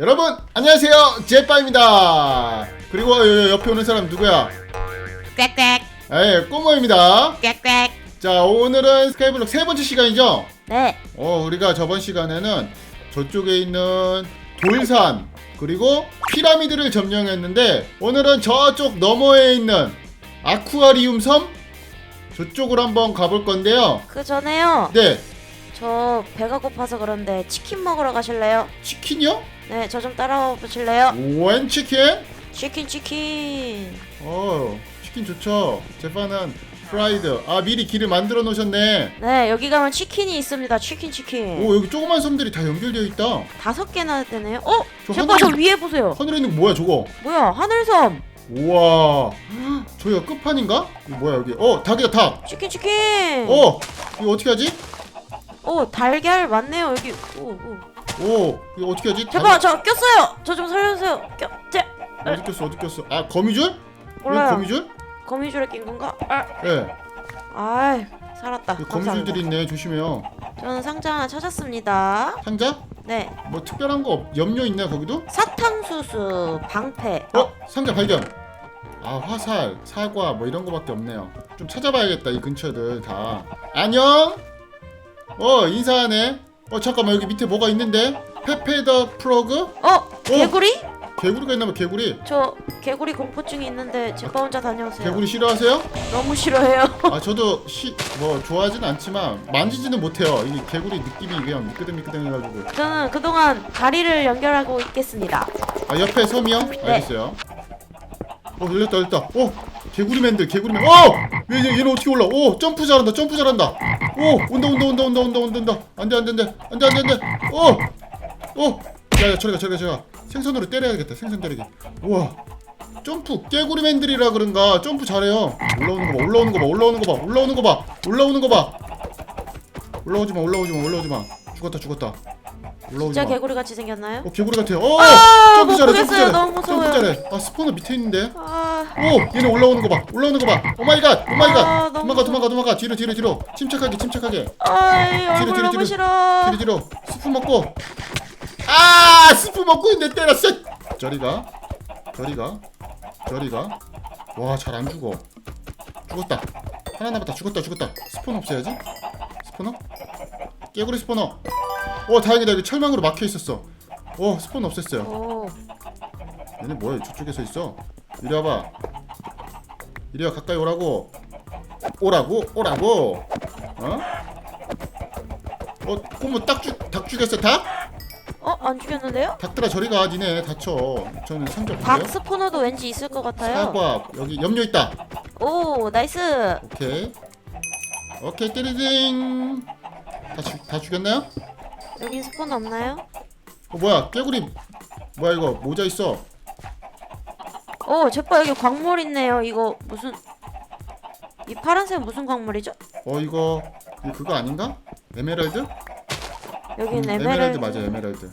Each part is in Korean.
여러분 안녕하세요. 제빠입니다. 그리고 여- 옆에 오는 사람 누구야? 꽥꽥 에 꼬모입니다. 꽥꽥 자 오늘은 스카이블록 세 번째 시간이죠? 네. 어 우리가 저번 시간에는 저쪽에 있는 돌산 그리고 피라미드를 점령했는데 오늘은 저쪽 너머에 있는 아쿠아리움 섬? 저쪽으로 한번 가볼 건데요. 그 전에요. 네 저 배가 고파서 그런데 치킨 먹으러 가실래요? 치킨이요? 네 저 좀 따라와 보실래요? 웬 치킨? 치킨 치킨. 어 치킨 좋죠? 제파는 프라이드. 아 미리 길을 만들어 놓으셨네. 네 여기 가면 치킨이 있습니다. 치킨 치킨. 오 여기 조그만 섬들이 다 연결되어 있다. 다섯 개나 되네요. 어? 저 제발 저 하늘- 위에 보세요. 하늘에 있는 거 뭐야 저거? 뭐야 하늘섬. 우와. 헉, 저기가 끝판인가? 이거 뭐야 여기? 어 닭이다 닭. 치킨 치킨. 어 이거 어떻게 하지? 오 달걀 많네요. 여기 오, 오. 오 이거 어떻게 하지? 제발 저 꼈어요. 저 좀 살려주세요. 껴, 제, 닭 어디 꼈어 어디 꼈어? 아 거미줄? 몰라요. 이거 거미줄? 거미줄에 낀 건가? 아, 예. 아이 살았다. 네, 감사합니다. 거미줄들이 있네. 조심해요. 저는 상자 하나 찾았습니다. 상자? 네. 뭐 특별한 거 없- 염료 있나 거기도? 사탕수수 방패. 어 상자 발견. 아 화살 사과 뭐 이런 거밖에 없네요. 좀 찾아봐야겠다 이 근처들 다. 안녕 어 인사하네. 어 잠깐만 여기 밑에 뭐가 있는데? 페페 더 프로그? 어 개구리? 개구리가 있나봐 개구리. 저 개구리 공포증이 있는데 제빠 혼자 다녀오세요. 개구리 싫어하세요? 너무 싫어해요. 아 저도 시, 뭐 좋아하진 않지만 만지지는 못해요. 이 개구리 느낌이 그냥 미끄덩미끄덩해가지고. 저는 그동안 다리를 연결하고 있겠습니다. 아 옆에 섬이요? 네. 알겠어요. 어 열렸다 열렸다. 어 개구리맨들 개구리맨. 어! 얘, 얘, 얘는 어떻게 올라 오 점프 잘한다 점프 잘한다 오 온다 온다 온다 온다 온다 온다 온다. 안돼 안돼 안돼. 안돼 안돼 안돼. 오오. 야야 저리가 저리가 저리가. 생선으로 때려야겠다 생선 때리기 우와. 점프 깨구리맨들이라 그런가. 점프 잘해요. 올라오는 거봐 올라오는 거봐 올라오는 거봐 올라오는 거봐 올라오는 거봐. 올라오지 마 올라오지 마 올라오지 마. 죽었다 죽었다. 올라오지 진짜 마. 개구리 같이 생겼나요? 어 개구리 같아. 어 아, 점프 못 잘해 점프 보겠어요. 잘해 너무 무서워요. 점프 잘해. 아 스포너 밑에 있는데. 아 오 얘네 올라오는 거 봐. 올라오는 거 봐. 오 마이 갓. 오 마이 아, 갓. 너무 도망가 도망가 도망가. 뒤로 뒤로 뒤로. 침착하게 침착하게. 아이 얼굴 뒤로, 뒤로, 너무 뒤로. 싫어 뒤로 뒤로. 스프 먹고. 아 스프 먹고 있는데 때렸어. 저리가. 저리가. 저리가. 와 잘 안 죽어. 죽었다. 하나 남았다. 죽었다 죽었다. 스포너 없애야지. 스포너? 깨구리 스포너. 오 다행이다. 여기 철망으로 막혀 있었어. 오 스포너 없앴어요. 오 얘네 뭐야 저쪽에서 있어 이리 와봐. 이리 와 가까이 오라고. 오라고? 오라고? 어? 어 꼬모 딱 죽 닭 죽였어 닭? 어? 안 죽였는데요? 닭들아 저리 가 니네. 다쳐. 저는 박 볼게요. 스포너도 왠지 있을 것 같아요. 사과 여기 염료 있다. 오 나이스. 오케이. 오케이 띠리딩. 다, 죽- 다 죽였나요? 여긴 스포너 없나요? 어 뭐야 깨구리. 뭐야 이거 모자 있어 오 제빠 여기 광물 있네요. 이거 무슨 이 파란색 무슨 광물이죠? 어 이거 이거 그거 아닌가? 에메랄드? 여긴 음, 에메랄드. 맞아 에메랄드.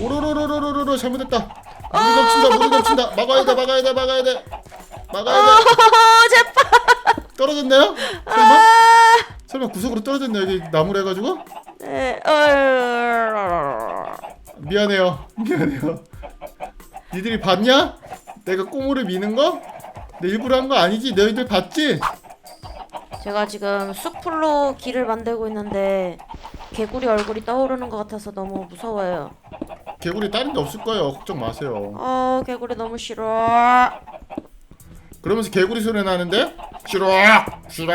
오로로로로로로 잘못했다. 물이 넘친다 물이 넘친다. 막아야 돼 막아야 돼 막아야 돼. 막아야 돼. 오 제빠. 떨어졌나요? 설마? 설마 구석으로 떨어졌나 여기 나무로 해가지고? 네, 어... 미안해요. 미안해요 니들이 봤냐? 내가 꼬무를 미는 거? 내 일부러 한 거 아니지? 너희들 봤지? 제가 지금 숲풀로 길을 만들고 있는데 개구리 얼굴이 떠오르는 것 같아서 너무 무서워요. 개구리 다른 데 없을 거예요 걱정 마세요 어 개구리 너무 싫어. 그러면서 개구리 소리 나는데? 싫어 싫어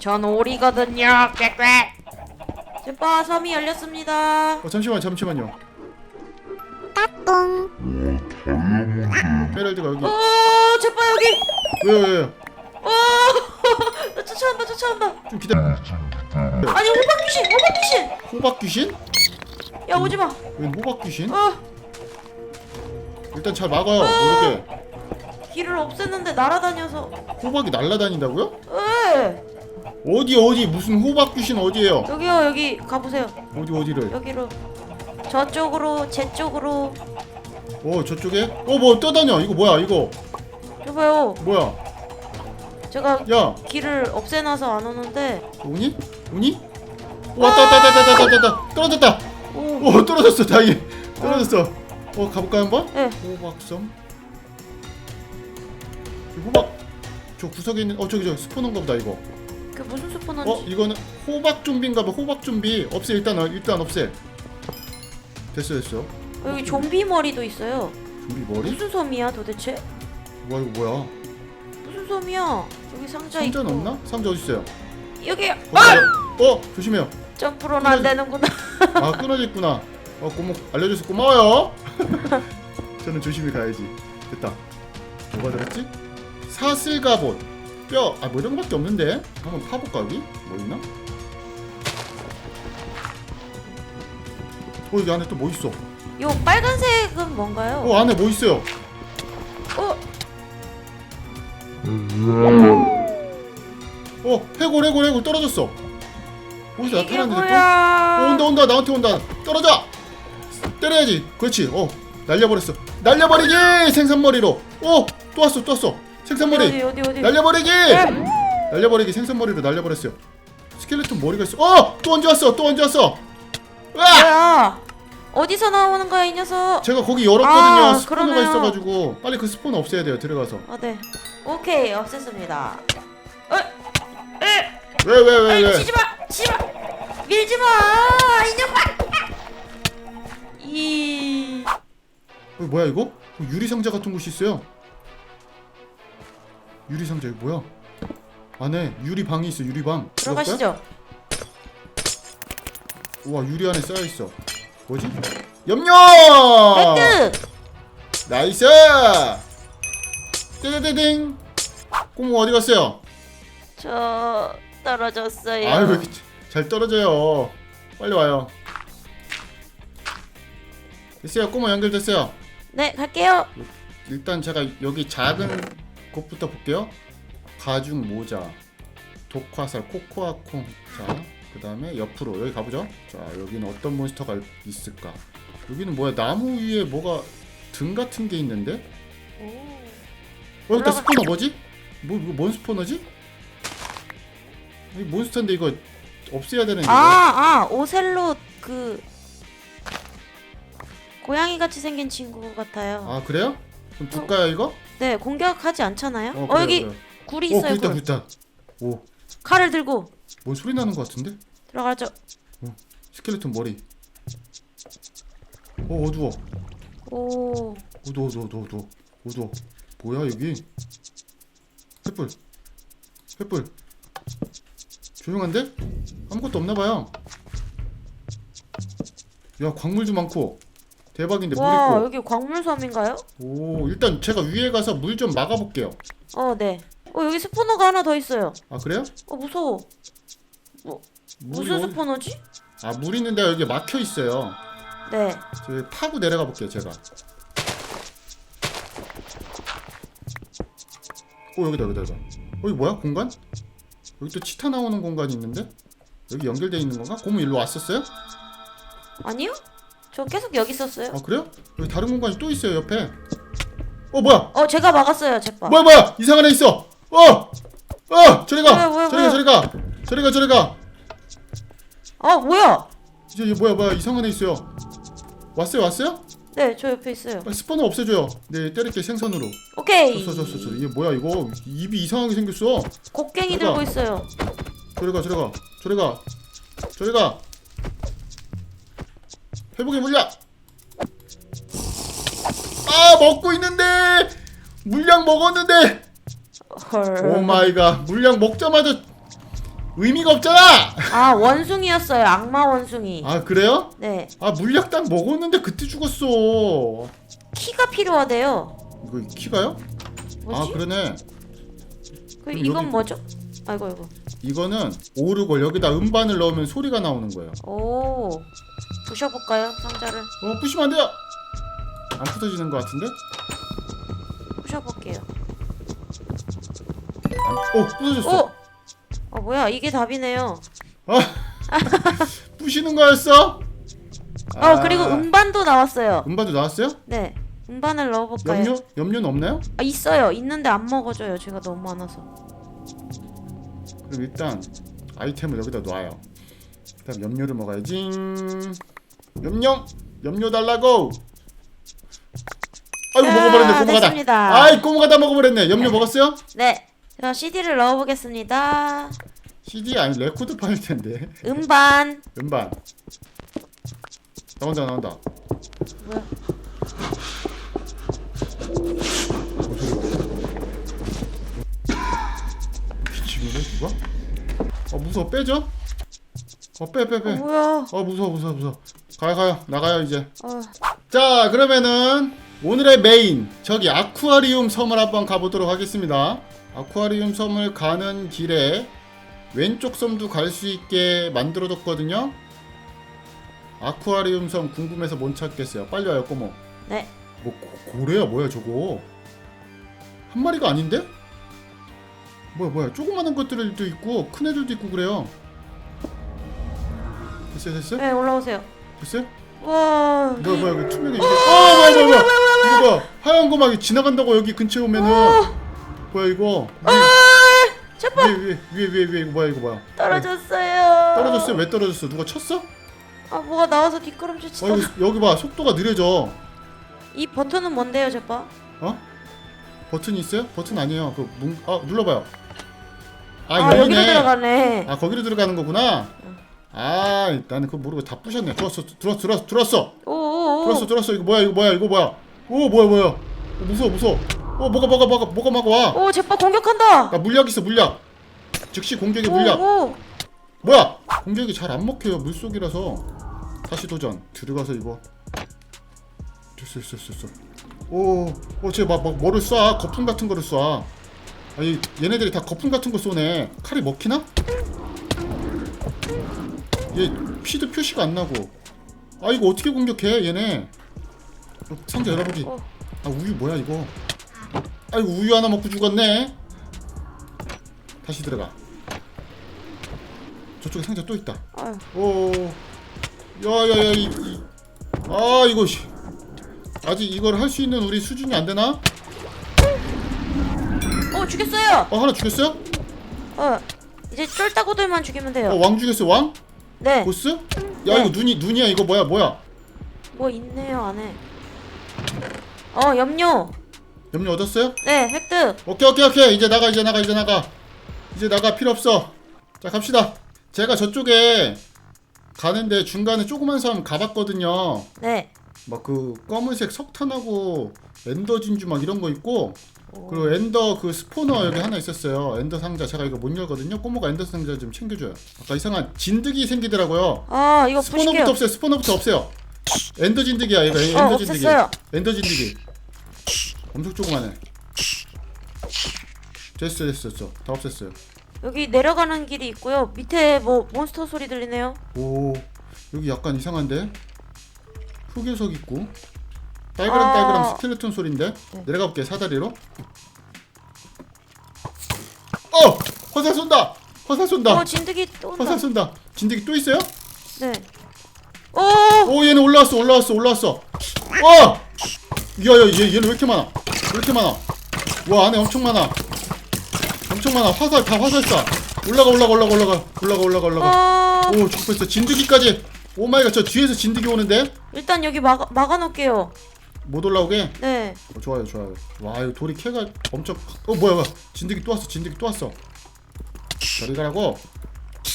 전 오리거든요. 꽥꽥. 제빠 섬이 열렸습니다. 어, 잠시만 잠시만요. 에메랄드가 여기 오 제빠 여기. 왜요 왜요 오나 쫓아온다 쫓아온다. 좀 기다려 아니 호박 귀신 호박 귀신. 호박 귀신? 야 오지 마. 웬 호박 귀신? 어 일단 잘 막아요 모르게 길을 없앴는데 날아다녀서. 호박이 날아다닌다고요? 에 어디 어디 무슨 호박 귀신 어디에요? 여기요 여기 가보세요. 어디 어디를? 여기로. 저쪽으로 제 쪽으로. 어 저쪽에? 어 뭐 떠다녀 이거 뭐야 이거 여봐요. 뭐야 제가 야 길을 없애놔서 안 오는데 오니? 오니? 오, 왔다 왔다 왔다 왔다 왔다 왔다 떨어졌다 오 오 떨어졌어 다행히 떨어졌어 어 가볼까요 한번? 네. 호박섬 이 호박 저 구석에 있는 어 저기 저 스포너인가 보다 이거 그 무슨 스포너지? 어 이거는 호박 좀비인가 봐 호박 좀비 없애 일단 어, 일단 없애 됐어 됐어 어, 여기 좀비 머리도 있어요. 좀비 머리? 무슨 섬이야 도대체? 와 이거 뭐야 무슨 섬이야? 여기 상자 상자는 있고. 없나? 상자 어디 있어요? 여기 어, 아! 어 조심해요 점프로는 안 되는구나. 아 끊어졌구나 어 고모 알려줘서 고마워요 저는 조심히 가야지 됐다 뭐가 들었지? 사슬갑옷 뼈아 뭐 이런 거밖에 없는데 한번 파볼까 여기? 뭐 있나? 어 여기 안에 또 뭐 있어? 요 빨간색은 뭔가요? 어 안에 뭐 있어요? 어, 어 해골 해골 해골 떨어졌어. 어디서 이게 나타났는데 또? 뭐야? 어, 온다 온다. 나한테 온다. 떨어져! 때려야지. 그렇지. 어 날려버렸어. 날려버리기! 생선머리로. 어또 왔어 또 왔어. 생선머리. 어디 어디 어디? 날려버리기! 날려버리기 생선머리로 날려버렸어요. 스켈레톤 머리가 있어. 어또 언제 왔어? 또 언제 왔어? 으아 뭐야? 어디서 나오는 거야 이 녀석? 제가 거기 열었거든요 아, 스포너가 그러네요. 있어가지고 빨리 그 스포너 없애야 돼요 들어가서 아 네. 오케이 없앴습니다. 어, 에, 왜 왜왜 아이 왜 치지 마, 치지 마, 밀지 마, 이년만. 이 어, 뭐야 이거 어, 유리 상자 같은 곳이 있어요 유리 상자 이거 뭐야 안에 유리 방이 있어 유리 방 들어가시죠. 우와 유리 안에 쌓여 있어. 뭐지? 염료! 나이스! 떼떼떼딩. 꼬모 어디 갔어요? 저 떨어졌어요. 아유 왜 이렇게 잘 떨어져요. 빨리 와요. 됐어요. 꼬모 연결됐어요. 네 갈게요. 일단 제가 여기 작은 곳부터 볼게요. 가죽 모자, 독화살, 코코아콩. 자, 그 다음에 옆으로 여기 가보죠. 자, 여기는 어떤 몬스터가 있을까? 여기는 뭐야? 나무 위에 뭐가 등 같은 게 있는데? 어, 일단 올라가- 스포너 뭐지? 뭐 이거 뭔 스포너지? 이 몬스터인데 이거 없애야 되는 이거. 아, 아, 오셀로 그 고양이 같이 생긴 친구 같아요. 아 그래요? 그럼 둘까요 이거? 네, 공격하지 않잖아요. 어, 그래요, 여기 그래요. 굴이 어, 있어요. 굴다 굴. 굴다. 오, 칼을 들고 뭔 소리 나는 것 같은데? 들어가죠. 스켈레톤 머리. 어 어두워. 오, 어두워 어두워 어두워 어두워 어두워. 뭐야 여기? 횃불. 횃불. 조용한데? 아무것도 없나 봐요. 야 광물도 많고 대박인데 물 와, 있고. 여기 광물섬인가요? 오 일단 제가 위에 가서 물 좀 막아볼게요. 어, 네. 어, 여기 스포너가 하나 더 있어요. 아 그래요? 어, 무서워. 물이 무슨 스포너지? 아 물 있는데 여기 막혀 있어요. 네. 저 파고 내려가 볼게요 제가. 오 여기다 여기다 여기다. 어 여기 뭐야 공간? 여기 또 치타 나오는 공간이 있는데 여기 연결돼 있는 건가? 고무 일로 왔었어요? 아니요? 저 계속 여기 있었어요. 아 그래요? 여기 다른 공간이 또 있어요 옆에. 어 뭐야? 어, 제가 막았어요, 제빠. 뭐야 뭐야 이상한 애 있어. 어, 어 저리 가, 저리 가? 저리 가, 저리 가, 저리 가. 어, 뭐야? 이제 얘 뭐야 뭐야 이상한 애 있어요. 왔어요 왔어요? 네, 저 옆에 있어요. 빨리 스포너 없애줘요. 네 때릴게 생선으로. 오케이. 줬어. 이게 뭐야 이거 입이 이상하게 생겼어. 곡괭이? 들고 있어요. 저리 가 저리 가 저리 가 저리 가. 회복의 물약. 아 먹고 있는데 물약 먹었는데 헐. 오 마이 갓 물약 먹자마자 의미가 없잖아. 아, 원숭이였어요. 악마 원숭이. 아 그래요? 네. 아 물약 딱 먹었는데 그때 죽었어. 키가 필요하대요. 이거 키가요? 뭐지? 아 그러네. 그 그럼 이건 여기- 뭐죠? 아이고 아이고. 이거는 오르골 여기다 음반을 넣으면 소리가 나오는 거예요. 오. 부셔볼까요? 상자를 어 부시면 안 돼요. 안 부서지는 것 같은데? 부셔볼게요. 안, 어 부서졌어. 오. 어 뭐야? 이게 답이네요. 부시는 거였어? 어 그리고 음반도 나왔어요. 음반도 나왔어요? 네. 음반을 넣어볼까요? 염료? 염료는 없나요? 아 있어요. 있는데 안 먹어줘요. 제가 너무 많아서. 그럼 일단 아이템을 여기다 놔요. 그다음 염료를 먹어야지. 염염 염료 달라고 아이고 자, 먹어버렸네 꼬마가 됐습니다. 다 아이 꼬마가 다 먹어버렸네 염료 먹었어요? 네. 자, CD를 넣어보겠습니다. CD 아니 레코드 파일 텐데 음반. 음반 나온다 나온다 뭐야? 기침이래 누가? 아 무서워 빼죠? 어빼 빼 어, 빼. 뭐야? 어 무서워 무서워 무서워 가요 가요 나가요 이제 어, 자 그러면은 오늘의 메인 저기 아쿠아리움 섬을 한번 가보도록 하겠습니다 아쿠아리움 섬을 가는 길에 왼쪽 섬도 갈 수 있게 만들어뒀거든요. 아쿠아리움 섬 궁금해서 못 찾겠어요. 빨리 와요 꼬모. 네. 뭐 고, 고래야 뭐야 저거? 한 마리가 아닌데? 뭐야 뭐야. 조그마한 것들도 있고 큰 애들도 있고 그래요. 됐어요 됐어요? 네, 올라오세요. 됐어요? 와. 뭐야 뭐야 그 투명해. 이게 어 뭐야 뭐야 뭐야. 이거 봐. 하얀 거막 지나간다고 여기 근처에 오면은 뭐야 이거? 제발 위에 위에 위에 위에 이거 뭐야 이거 뭐야? 떨어졌어요. 떨어졌어요? 왜 떨어졌어? 누가 쳤어? 아, 뭐가 나와서 뒷걸음질 어 치다. 여기, 여기 봐. 속도가 느려져. 이 버튼은 뭔데요, 제빠? 어? 버튼이 있어요? 버튼 아니에요. 그 문, 아 눌러봐요. 아, 아, 여기로 열리네. 들어가네. 아 거기로 들어가는 거구나? 아 나는 그거 모르고 다 부셨네. 들었어 들었어 들었어 들었어. 오오오. 들었어 들었어. 이거 뭐야 이거 뭐야 이거 뭐야? 오 뭐야 뭐야? 어, 무서워 무서워 어 뭐가 뭐가 뭐가 뭐가 막 와. 오, 제빠 공격한다. 나 물약 있어 물약. 즉시 공격의 물약. 오, 오. 뭐야? 공격이 잘 안 먹혀요 물속이라서. 다시 도전. 들어가서 이거 됐어 됐어 됐어 오 어쟤막 막 뭐를 쏴? 거품 같은 거를 쏴. 아니 얘네들이 다 거품 같은 거 쏘네. 칼이 먹히나? 얘 피도 표시가 안 나고. 아 이거 어떻게 공격해 얘네? 어, 상자 열어보기. 어. 아 우유 뭐야 이거 아이고 우유 하나 먹고 죽었네 다시 들어가 저쪽에 상자 또 있다 아유. 오 야야야 이, 이. 아 이거 씨. 아직 이걸 할 수 있는 우리 수준이 안 되나? 어, 죽였어요. 어 하나 죽였어요? 어. 이제 쫄따구들만 죽이면 돼요. 어 왕 죽였어 왕? 네. 보스? 야 네. 이거 눈이 눈이야 이거 뭐야 뭐야 뭐 있네요, 안에. 어, 염료. 염료 얻었어요? 네, 획득. 오케이 오케이 오케이. 이제 나가 이제 나가 이제 나가. 이제 나가. 필요 없어. 자 갑시다. 제가 저쪽에 가는데 중간에 조그만 섬 가봤거든요. 네. 막 그 검은색 석탄하고 엔더 진주 막 이런 거 있고 오. 그리고 엔더 그 스포너 여기 하나 있었어요. 엔더 상자. 제가 이거 못 열거든요. 꼬모가 엔더 상자 좀 챙겨줘요. 아까 이상한 진드기 생기더라고요. 아, 이거 스포너부터 부실게요. 없애요. 스포너부터 없애요. 엔더 진드기야 얘가. 엔더 어, 진드기. 없앴어요. 엔더 진드기 엄청 조그만해 됐어 됐어 됐어 다 없앴어요 여기 내려가는 길이 있고요. 밑에 뭐 몬스터 소리 들리네요. 오 여기 약간 이상한데 흑요석 있고 딸그랑 딸그랑 아. 스켈레톤 소리인데 네. 내려가 볼게 사다리로 어 화살 쏜다 화살 쏜다 어, 진드기 또 온다. 화살 쏜다 진드기 또 있어요? 네. 오! 오 얘는 올라왔어 올라왔어 올라왔어 와 야야 얘 얘는 왜 이렇게 많아? 왜 이렇게 많아? 와 안에 엄청 많아. 엄청 많아. 화살 다 화살 쏴 올라가 올라가 올라가 올라가. 올라가 올라가 올라가. 어, 오 죽고 있어. 진드기까지. 오 마이 갓 저 뒤에서 진드기 오는데? 일단 여기 막아, 막아놓을게요. 못 올라오게? 네. 어, 좋아요 좋아요. 와 이거 돌이 캐가 엄청 어 뭐야 뭐야. 진드기 또 왔어 진드기 또 왔어. 저리 가라고.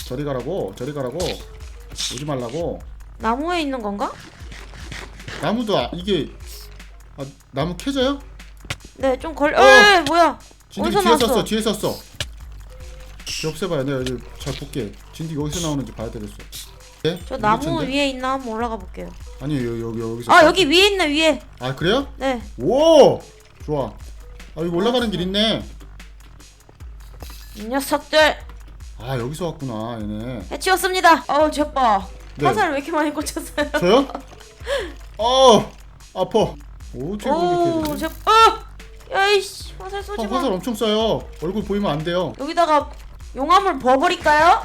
저리 가라고. 저리 가라고. 오지 말라고. 나무에 있는 건가? 나무도 아, 이게 아, 나무 캐져요? 네, 좀 걸. 어. 에, 뭐야? 어디서 뒤에 나왔어? 썼어 뒤에 썼어 뒤 없애봐요 내가 이제 잘 볼게 진드기 어디서 나오는지 봐야 되겠어 예? 저 나무? 위에 있나 한번 올라가 볼게요. 아니 여기 여기 여기서 아, 여기 위에 있네, 위에. 아 그래요? 네. 오 좋아 아 여기 올라가는 길 있네 이 녀석들 아 여기서 왔구나 얘네 해치웠습니다. 어우, 제빠. 네. 화살 왜 이렇게 많이 꽂혔어요? 저요? 어 아파 오 어떻게 공격해야 오, 되지? 제빠. 어! 야이씨, 화살 아, 쏘지 마. 화살 엄청 쏴요 얼굴 보이면 안 돼요 여기다가 용암을 버버릴까요?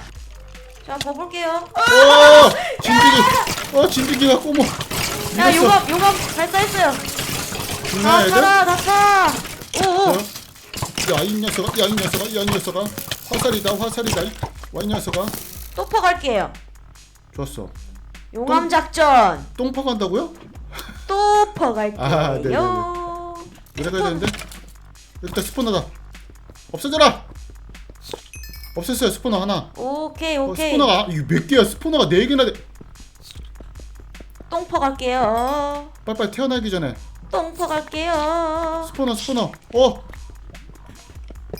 자, 버볼게요. 어 진드기 어 진드기가 꼬모 야, 용암, 용암 발사했어요. 죽나 다 애들? 차라, 다 차. 오, 오. 야 이 녀석아 야 이 녀석아 야 이 녀석아 화살이다 화살이다 와이 녀석아 또 퍼 갈게요. 좋았어 용암 작전 똥파 간다고요? 또 퍼갈게요. 아, 네네네. 내려가야 되는데 일단 스포너다 없어져라 없앴어요 스포너 하나 오케이 어, 오케이. 스포너가 이거 몇 개야 스포너가 네 개나 돼 똥 퍼갈게요. 빨리빨리 태어나기 전에 똥 퍼갈게요. 스포너 스포너 어!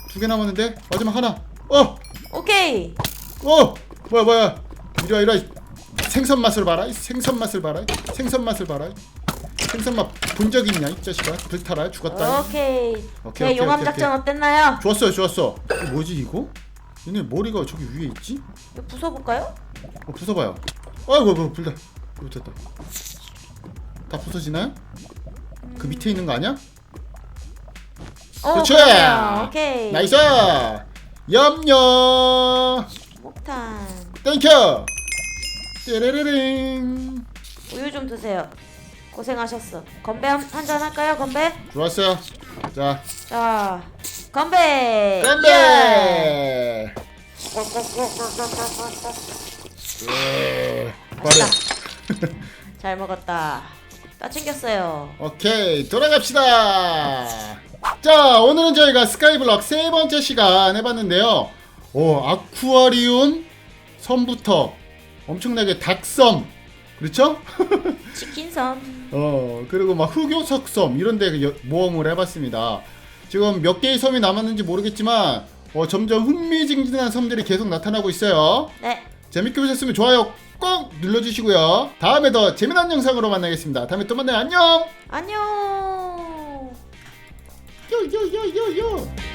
두 개 남았는데 마지막 하나 어! 오케이. 어! 뭐야 뭐야 이리 와 이리 와 생선 맛을 봐라 이 생선 맛을 봐라 이 생선 맛을 봐라 이 생선 맛 본 적 있냐 이 자식아 불타라 죽었다 오케이. 오케이, 제 오케이, 용암 오케이, 작전 어땠나요? 좋았어요 좋았어 이거 뭐지 이거? 얘네 머리가 저기 위에 있지? 이거 부숴볼까요? 어 부숴봐요 아이고 아이고 불다 이거 됐다 다 부서지나요? 그 밑에 있는 거 아니야? 오, 그렇죠. 그러네요. 오케이. 나이스 염려 목탄. 땡큐 띠르르링 우유 좀 드세요. 고생하셨어. 건배 한 잔 할까요? 건배? 좋았어요 자 자, 건배. 예. 건배 예. 맛있다. 빠르 잘 먹었다. 다 챙겼어요. 오케이 돌아갑시다 자 오늘은 저희가 스카이블럭 세 번째 시간 해봤는데요 오 아쿠아리움 섬부터 엄청나게 닭섬 그렇죠? 치킨섬. 어 그리고 막 흑요석 섬 이런데 여- 모험을 해봤습니다 지금 몇 개의 섬이 남았는지 모르겠지만 어, 점점 흥미진진한 섬들이 계속 나타나고 있어요 네. 재밌게 보셨으면 좋아요 꼭 눌러주시고요 다음에 더 재미난 영상으로 만나겠습니다 다음에 또 만나요 안녕 안녕. 요요요요요